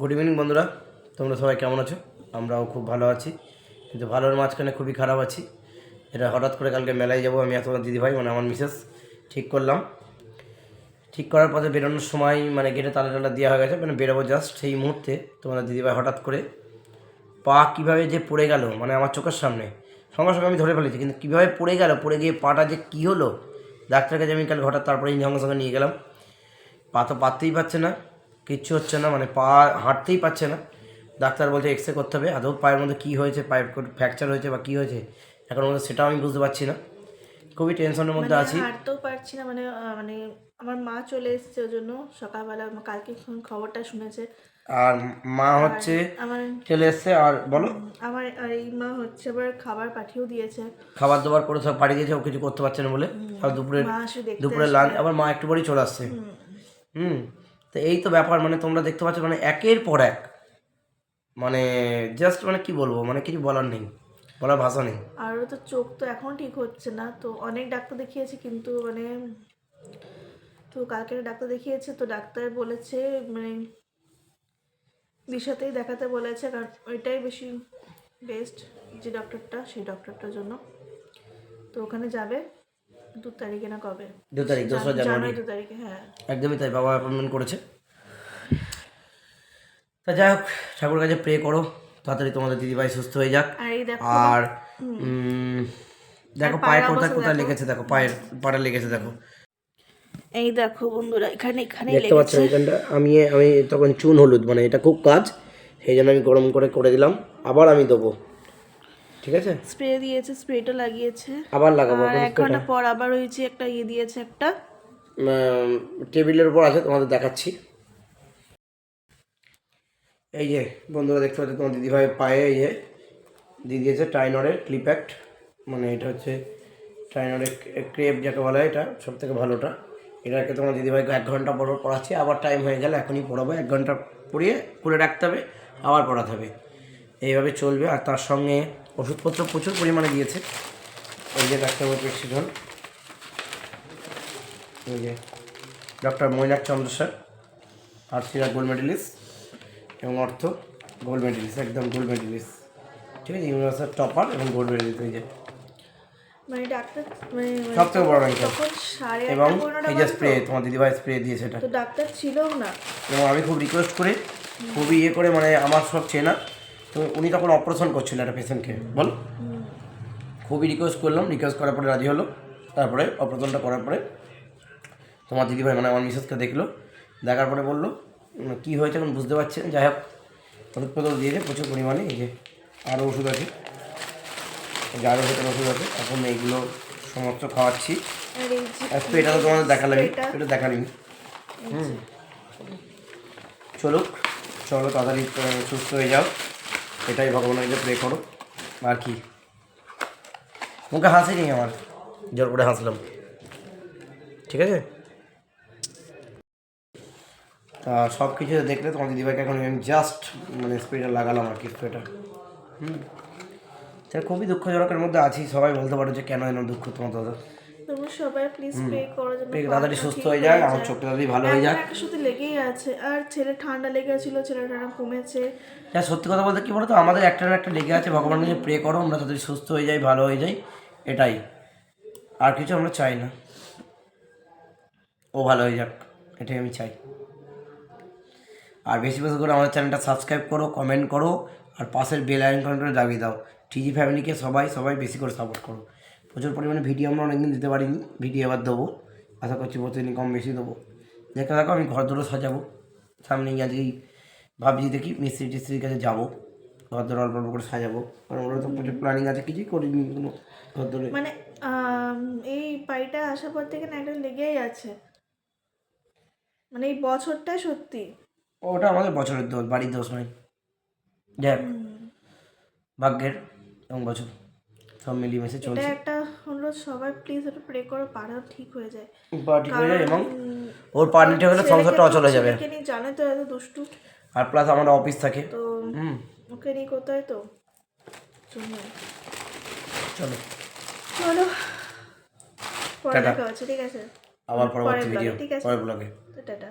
Good evening বন্ধুরা। তোমরা সবাই কেমন আছো? আমরাও খুব ভালো আছি। কিন্তু ভালোর মাঝখানে খুবই খারাপ আছি। এটা হঠাৎ করে কালকে মেলায় যাব আমি তোমার দিদিভাই মানে আমার মিসেস। ঠিক করলাম। ঠিক করার পথে বেরোনোর সময় মানে গেটে তালা টালা দেওয়া হয়ে গেছে মানে বেরোবো জাস্ট সেই মুহূর্তে তোমাদের দিদিভাই হঠাৎ করে পা কীভাবে যে পড়ে গেল মানে আমার চোখের সামনে। সঙ্গে সঙ্গে আমি ধরে ফেলেছি, কিন্তু কীভাবে পড়ে গেল, পড়ে গিয়ে পাটা যে কী হলো, ডাক্তারের কাছে আমি কাল হঠাৎ তারপরে সঙ্গে সঙ্গে নিয়ে গেলাম। পা তো পাততেই পারছে না। কিচ্ছু হচ্ছে না মানে পা হাঁটতেই পারছে না। ডাক্তার বলছে এক্স রে করতে হবে। আদৌ পায়ের মধ্যে কী হয়েছে পায়ের ফ্র্যাকচার হয়েছে বা কী হয়েছে এখন মধ্যে সেটাও আমি বুঝতে পারছি না। খুবই টেনশনের মধ্যে আছি। হাঁটতেও পারছি না মানে মানে আমার মা চলে এসেছে ওই জন্য সকালবেলা কালকে খবরটা শুনেছে। আর মা হচ্ছে আমার চলে এসছে আর বলো। আমার আর এই মা হচ্ছে আবার খাবার পাঠিয়েও দিয়েছে। খাবার দাবার করে সব পাঠিয়ে দিয়েছে ও কিছু করতে পারছে না বলে। আর দুপুরে দুপুরে লাঞ্চ আবার মা একটু পরেই চলে আসছে। হুম। তো এই তো ব্যাপার মানে তোমরা দেখতে পাচ্ছ মানে একের পর এক। মানে জাস্ট মানে কি বলব মানে কিছু বলার নেই, বলার ভাষা নেই। আর তো চোখ তো এখন ঠিক হচ্ছে না, তো অনেক ডাক্তার দেখিয়েছি কিন্তু মানে তো কালকে ডাক্তার দেখিয়েছে, তো ডাক্তার বলেছে মানে দিশাতেই দেখাতে বলেছে, কারণ ওইটাই বেশি বেস্ট যে ডক্টরটা সেই ডক্টরটার জন্য। তো ওখানে যাবে। দু তারিখে না কবে? দু তারিখ দোসরা জানুয়ারি। দু তারিখে হ্যাঁ। একদমই তাই বাবা অ্যাপয়েন্টমেন্ট করেছে। তা যাই হোক ঠাকুরের কাছে প্রে করো তাড়াতাড়ি তোমাদের দিদিভাই সুস্থ হয়ে যাক। আর দেখো আর উম, দেখো পায়ে কোথায় কোথায় লেগেছে দেখো পায়ের পাড়া লেগেছে দেখো। এই দেখো বন্ধুরা এখানে এখানে দেখতে পাচ্ছ এখানটা আমি আমি তখন চুন হলুদ মানে এটা খুব কাজ সেই জন্য আমি গরম করে করে দিলাম। আবার আমি দেবো। ঠিক আছে? স্প্রে দিয়েছে স্প্রেটা লাগিয়েছে। আবার লাগাবো আর এক ঘণ্টা পর আবার ওই যে একটা ইয়ে দিয়েছে একটা। টেবিলের উপর আছে তোমাদের দেখাচ্ছি। এই যে বন্ধুরা দেখতে পাচ্ছ তোমার দিদিভাই পায়ে এই যে দিয়ে দিয়েছে টাইনরের ক্লিপ্যাক্ট মানে এটা হচ্ছে টাইনরের ক্রেপ যাকে বলা হয় এটা সব থেকে ভালোটা। এটাকে তোমার দিদিভাইকে এক ঘণ্টা পর পর পড়াচ্ছি। আবার টাইম হয়ে গেলে এখনই পড়াবো। এক ঘণ্টা পড়িয়ে খুলে রাখতে হবে আবার পড়াতে হবে। এইভাবে চলবে আর তার সঙ্গে ওষুধপত্র প্রচুর পরিমাণে দিয়েছে। এই যে ডাক্তারবাবু প্রেসিডেন্ট এই যে ডক্টর মৈনাক চন্দ্র স্যার আর সিরা গোল্ড মেডেলিস্ট এবং অর্থ গোল্ড মেডেলিস্ট একদম গোল্ড মেডেলিস্ট। ঠিক আছে ইউনিভার্সাল টপার এবং গোল্ড মেডেলিস্ট এই যে। মানে ডাক্তার মানে সব থেকে বড় এবং এই যে স্প্রে তোমার দিদিভাই স্প্রে দিয়েছে এটা। তো ডাক্তার ছিলও না। এবং আমি খুব রিকোয়েস্ট করে খুবই ইয়ে করে মানে আমার সব চেনা। তো উনি তখন অপারেশন করছিলেন একটা পেশেন্টকে বল। খুবই রিকোয়েস্ট করলাম রিকোয়েস্ট করার পরে রাজি হলো। তারপরে অপারেশনটা করার পরে তোমার দিদিভাই মানে আমার মিসেসকে দেখল দেখার পরে বলল কী হয়েছে এখন বুঝতে পারছেন যাই হোক ওষুধ পত্র দিয়েছে প্রচুর পরিমাণে এই যে আরও ওষুধ আছে। এই যে আরও ভেতরে ওষুধ আছে এখন এইগুলো সমস্ত খাওয়াচ্ছি। আর স্প্রেটা তো তোমাদের দেখালাম এটা দেখালিনি হুম। চলুক চলো তাড়াতাড়ি সুস্থ হয়ে যাও। এটাই ভগবানের কাছে প্রে করো। আর কি? মুখে হাসি নেই আমার। জোর করে হাসলাম। ঠিক আছে? তা সব কিছু দেখলে তোমার দিদিভাইকে এখন আমি জাস্ট মানে স্প্রেটা লাগালাম আর কি স্প্রেটা হুম। খুবই দুঃখজনকের মধ্যে আছি সবাই বলতে পারো যে কেন এনে দুঃখ তোমার দাদা? সবাই প্লিজ প্রে করো যেন তাড়াতাড়ি সুস্থ হয়ে যায় আমার চোখটা তাড়াতাড়ি ভালো হয়ে যাক। সাথে লেগেই আছে। আর ছেলে ঠান্ডা লেগেছিল ছেলে ঠান্ডা কমেছে যা সত্যি কথা বলতে কি বলতো আমাদের একটা না একটা লেগে আছে ভগবানের কাছে প্রে করো আমরা তাদের সুস্থ হয়ে যাই ভালো হয়ে যাই এটাই। আর কিছু আমরা চাই না। ও ভালো হয়ে যাক এটাই আমি চাই। আর বেশি বেশি করে আমাদের চ্যানেলটা সাবস্ক্রাইব করো কমেন্ট করো আর পাশের বেল আইকন করে দাবিয়ে দাও। টিজি ফ্যামিলিকে সবাই সবাই বেশি করে সাপোর্ট করো। প্রচুর পরিমাণে ভিডিও আমরা অনেকদিন দিতে পারিনি। ভিডিও আবার দেবো। আশা করছি প্রতিদিন কম বেশি দেবো। দেখতে থাকো আমি ঘর দুটো সাজাবো। সামনে আজকেই ভাবছি দেখি মিস্ত্রি টিস্ত্রির কাছে যাব। ঘর ধরে অল্প অল্প করে সাজাবো। কারণ ওরা তো প্রচুর প্ল্যানিং আছে কিছুই করিনি কোনো ঘর ধরে মানে এই পাইটা আসার পর থেকে না একটা লেগেই আছে। মানে এই বছরটা সত্যি। ওটা আমাদের বছরের দোষ বাড়ির দোষ নয়। যাক ভাগ্যের এবং বছর। সব মিলিয়ে মিশে চলছে। একটা সবাই। প্লিজ একটু প্রে করো পাড়া ঠিক হয়ে যায়। ঠিক হয়ে যায় এবং ওর পা নিতে হলে সংসারটা অচল হয়ে যাবে। জানে তো এত দুষ্টু। আর প্লাস আমার অফিস থাকে। তো ওকে নিয়ে হয় তো? চলো। চলো। পরে টাটা। দেখা হচ্ছে ঠিক আছে? আবার পরবর্তী ভিডিও ঠিক পরের ব্লগে টাটা।